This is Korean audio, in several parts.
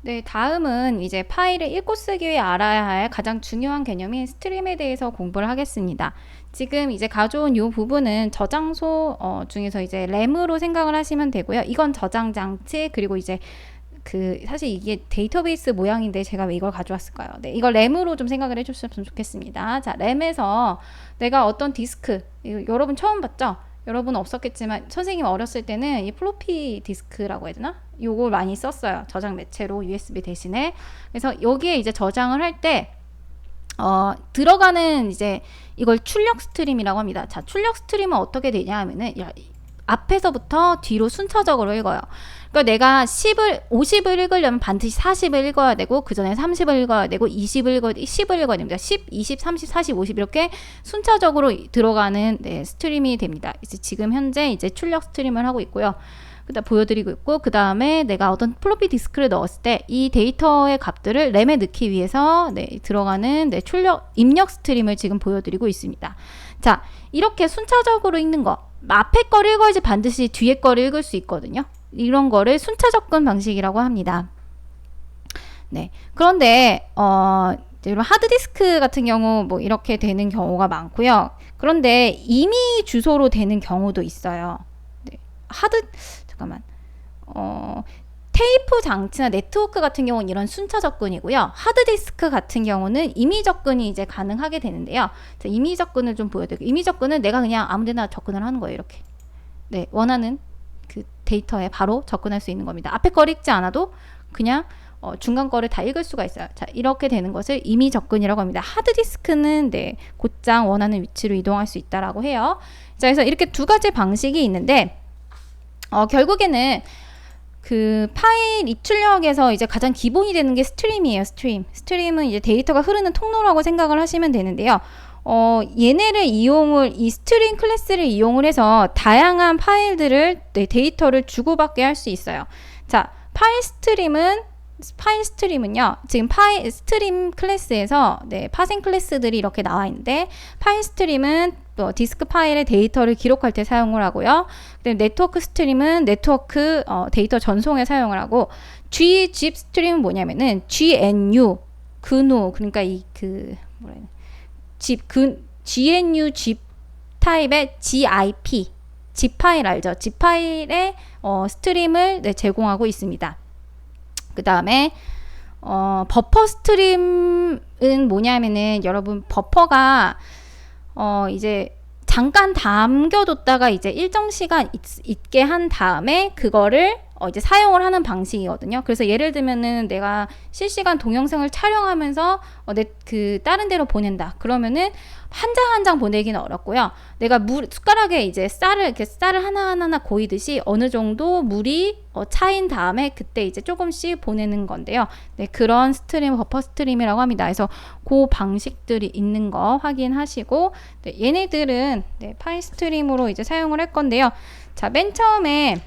네, 다음은 이제 파일을 읽고 쓰기 위해 알아야 할 가장 중요한 개념인 스트림에 대해서 공부를 하겠습니다. 지금 이제 가져온 이 부분은 저장소 어, 중에서 이제 램으로 생각을 하시면 되고요. 이건 저장 장치 그리고 이제 그 사실 이게 데이터베이스 모양인데 제가 왜 이걸 가져왔을까요? 네, 이걸 램으로 좀 생각을 해주셨으면 좋겠습니다. 자, 램에서 내가 어떤 디스크 여러분 처음 봤죠? 여러분 없었겠지만 선생님 어렸을 때는 이 플로피 디스크라고 해야 되나? 요걸 많이 썼어요. 저장 매체로 USB 대신에. 그래서 여기에 이제 저장을 할때 어, 들어가는 이제 이걸 출력 스트림이라고 합니다. 자, 출력 스트림은 어떻게 되냐 하면은 야, 앞에서부터 뒤로 순차적으로 읽어요. 그러니까 내가 10을 50을 읽으려면 반드시 40을 읽어야 되고 그 전에 30을 읽어야 되고 20을 읽어 10을 읽어야 됩니다. 10, 20, 30, 40, 50 이렇게 순차적으로 들어가는 네, 스트림이 됩니다. 이제 지금 현재 이제 출력 스트림을 하고 있고요. 그다 보여드리고 있고 그 다음에 내가 어떤 플로피 디스크를 넣었을 때 이 데이터의 값들을 램에 넣기 위해서 네, 들어가는 네, 출력 입력 스트림을 지금 보여드리고 있습니다. 자 이렇게 순차적으로 읽는 거 앞에 거를 읽어야지 반드시 뒤에 거를 읽을 수 있거든요. 이런 거를 순차 접근 방식이라고 합니다. 네. 그런데 어 이런 하드디스크 같은 경우 뭐 이렇게 되는 경우가 많고요. 그런데 이미 주소로 되는 경우도 있어요. 네. 하드 잠깐만. 어 테이프 장치나 네트워크 같은 경우는 이런 순차 접근이고요. 하드디스크 같은 경우는 임의 접근이 이제 가능하게 되는데요. 자, 임의 접근을 좀 보여드릴게요. 임의 접근은 내가 그냥 아무데나 접근을 하는 거예요. 이렇게. 네, 원하는 그 데이터에 바로 접근할 수 있는 겁니다. 앞에 걸 읽지 않아도 그냥 어, 중간 거를 다 읽을 수가 있어요. 자, 이렇게 되는 것을 임의 접근이라고 합니다. 하드디스크는 네, 곧장 원하는 위치로 이동할 수 있다라고 해요. 자, 그래서 이렇게 두 가지 방식이 있는데 어, 결국에는 그 파일 입출력에서 이제 가장 기본이 되는 게 스트림이에요. 스트림. 스트림은 이제 데이터가 흐르는 통로라고 생각을 하시면 되는데요. 어, 얘네를 이용을 이 스트림 클래스를 이용을 해서 다양한 파일들을 네, 데이터를 주고받게 할 수 있어요. 자, 파일 스트림은 파일 스트림은요. 지금 파일 스트림 클래스에서 네, 파생 클래스들이 이렇게 나와 있는데 파일 스트림은 뭐 디스크 파일의 데이터를 기록할 때 사용을 하고요. 그다음에 네트워크 스트림은 네트워크 어, 데이터 전송에 사용을 하고 G zip 스트림은 뭐냐면은 GNU 근우 그러니까 이 그 뭐라 해야 되나 집, 그, GNU 집 타입의 GIP, 집 파일 알죠? 집 파일의 어, 스트림을 네, 제공하고 있습니다. 그 다음에 어, 버퍼 스트림은 뭐냐면은 여러분 버퍼가 어, 이제 잠깐 담겨뒀다가 이제 일정 시간 있, 있게 한 다음에 그거를 어, 이제 사용을 하는 방식이거든요. 그래서 예를 들면은 내가 실시간 동영상을 촬영하면서 어, 내 그 다른 데로 보낸다. 그러면은 한장 한 장 보내기는 어렵고요. 내가 물 숟가락에 이제 쌀을 이렇게 쌀을 하나 하나 고이듯이 어느 정도 물이 어, 차인 다음에 그때 이제 조금씩 보내는 건데요. 네, 그런 스트림 버퍼 스트림이라고 합니다. 그래서 그 방식들이 있는 거 확인하시고 네, 얘네들은 네, 파일 스트림으로 이제 사용을 할 건데요. 자, 맨 처음에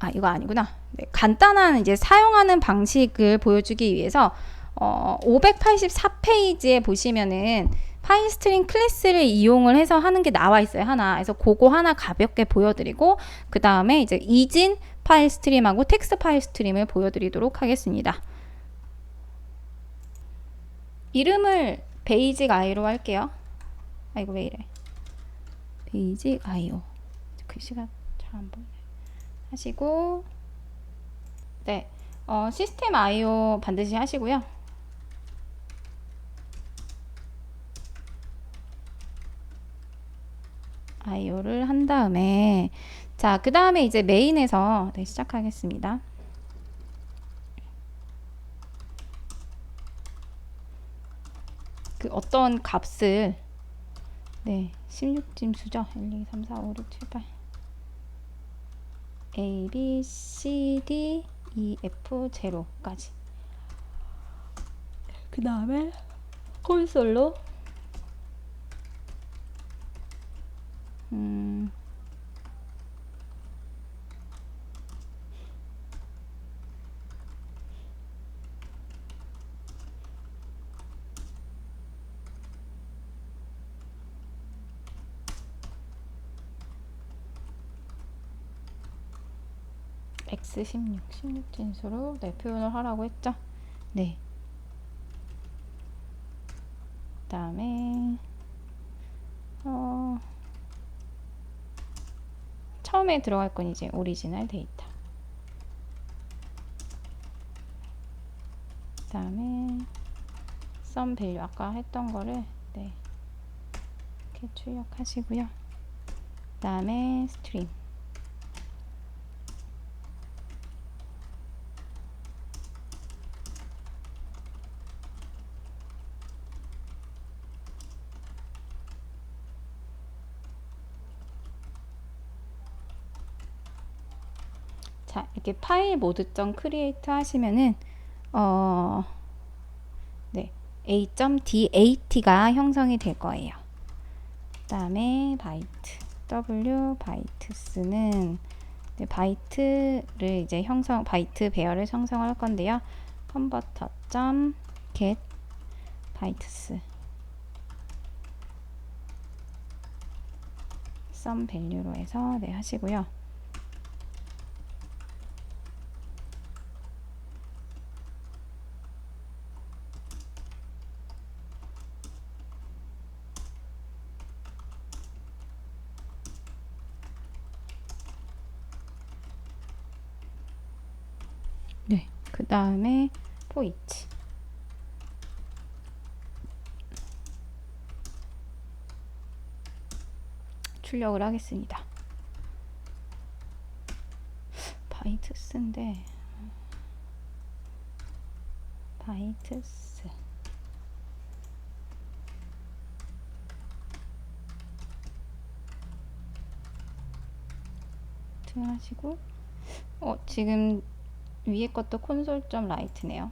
아 이거 아니구나. 네, 간단한 이제 사용하는 방식을 보여주기 위해서 어, 584페이지에 보시면은 파일 스트림 클래스를 이용을 해서 하는 게 나와 있어요 하나. 그래서 그거 하나 가볍게 보여드리고 그 다음에 이제 이진 파일 스트림하고 텍스트 파일 스트림을 보여드리도록 하겠습니다. 이름을 베이직 아이로 할게요. 아 이거 왜 이래? 베이직 아이오. 글씨가 잘 안 보이네. 하시고 네 어, 시스템 I/O 반드시 하시고요. I/O를 한 다음에 자, 그 다음에 이제 메인에서 네, 시작하겠습니다. 그 어떤 값을 네, 16짐수죠. 1, 2, 3, 4, 5, 6, 7, 8 A, B, C, D, E, F, 제로까지. 그 다음에 콘솔로 음, S16, 16 진수로 네, 표현을 하라고 했죠. 네. 그다음에 어 처음에 들어갈 건 이제 오리지널 데이터. 그다음에 썸 밸류 아까 했던 거를 네. 이렇게 출력하시고요. 그다음에 스트림 자, 이렇게 파일 모드 점 크리에이트 하시면은 어 네. a.dat가 형성이 될 거예요. 그다음에 바이트 w 바이트스는 네, 바이트를 이제 형성 바이트 배열을 형성할 건데요. converter.get 바이트스 sum value로 해서 네 하시고요. 네. 그 다음에 포이치. 출력을 하겠습니다. 바이트스인데 바이트스 하시고 어 지금 위에 것도 콘솔 점 라이트네요.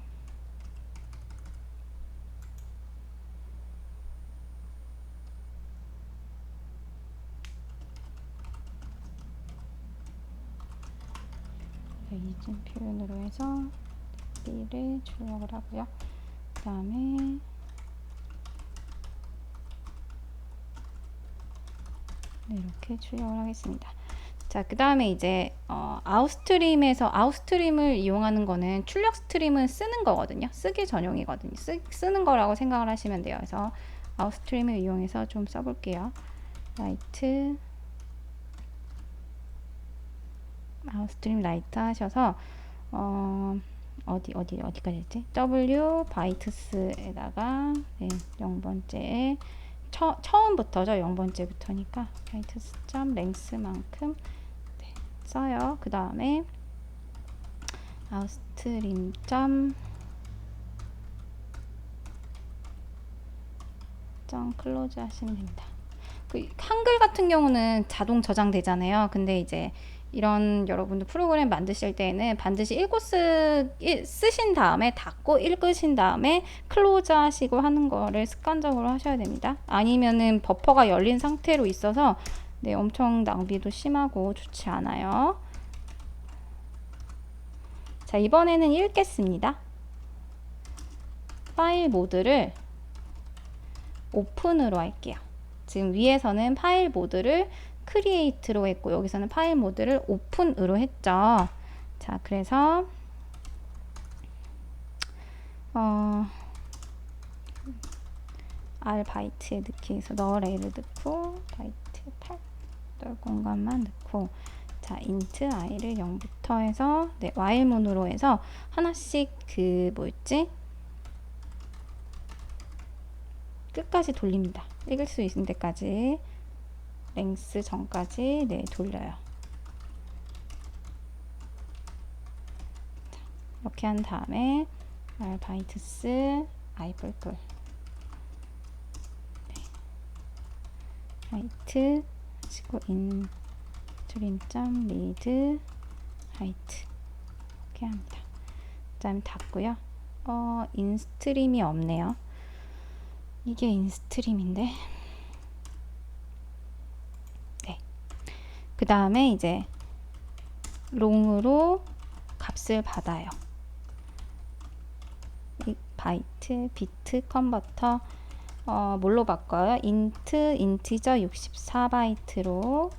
네, 이진 표현으로 해서 B를 출력을 하고요. 그 다음에 네, 이렇게 출력을 하겠습니다. 자, 그 다음에 이제 어, 아웃스트림에서 아웃스트림을 이용하는 거는 출력 스트림은 쓰는 거거든요. 쓰기 전용이거든요. 쓰, 쓰는 거라고 생각을 하시면 돼요. 그래서 아웃스트림을 이용해서 좀 써볼게요. 라이트 아웃스트림 라이트 하셔서 어, 어디 어디 어디까지 했지? W 바이트스에다가 네, 0번째에 처, 처음부터죠. 0번째부터니까 바이트스 점 랭스만큼 네, 써요. 그 다음에 아웃스트림 점 점 클로즈 하시면 됩니다. 그 한글 같은 경우는 자동 저장되잖아요. 근데 이제 이런 여러분들 프로그램 만드실 때는 반드시 읽고 쓰, 쓰신 다음에 닫고 읽으신 다음에 클로즈 하시고 하는 거를 습관적으로 하셔야 됩니다. 아니면은 버퍼가 열린 상태로 있어서 네, 엄청 낭비도 심하고 좋지 않아요. 자, 이번에는 읽겠습니다. 파일 모드를 오픈으로 할게요. 지금 위에서는 파일 모드를 크리에이트로 했고 여기서는 파일 모드를 오픈으로 했죠. 자, 그래서 어 R 바이트에 넣기 위해서 너레를 넣고 바이트 8 공간만 넣고 자, int i를 0부터 해서 네, while문으로 해서 하나씩 그 뭐였지? 끝까지 돌립니다. 읽을 수 있는 데까지 랭스 전까지 네 돌려요. 자, 이렇게 한 다음에 r 바이트스 아이뿔뿔 네. 하이트 치고 인 트림점 리드 하이트 이렇게 합니다. 그다음에 닫고요. 어 인스트림이 없네요. 이게 인스트림인데 그 다음에 이제 롱으로 값을 받아요. 이 바이트, 비트, 컨버터 어, 뭘로 바꿔요? 인트, 인티저 64바이트로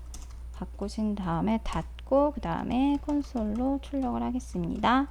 바꾸신 다음에 닫고 그 다음에 콘솔로 출력을 하겠습니다.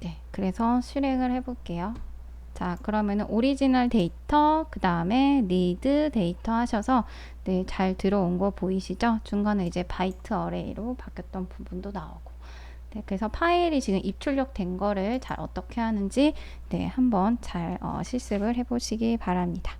네, 그래서 실행을 해볼게요. 자, 그러면은 오리지널 데이터, 그 다음에 리드 데이터 하셔서 네, 잘 들어온 거 보이시죠? 중간에 이제 바이트 어레이로 바뀌었던 부분도 나오고. 네, 그래서 파일이 지금 입출력 된 거를 잘 어떻게 하는지 네, 한번 잘 어, 실습을 해보시기 바랍니다.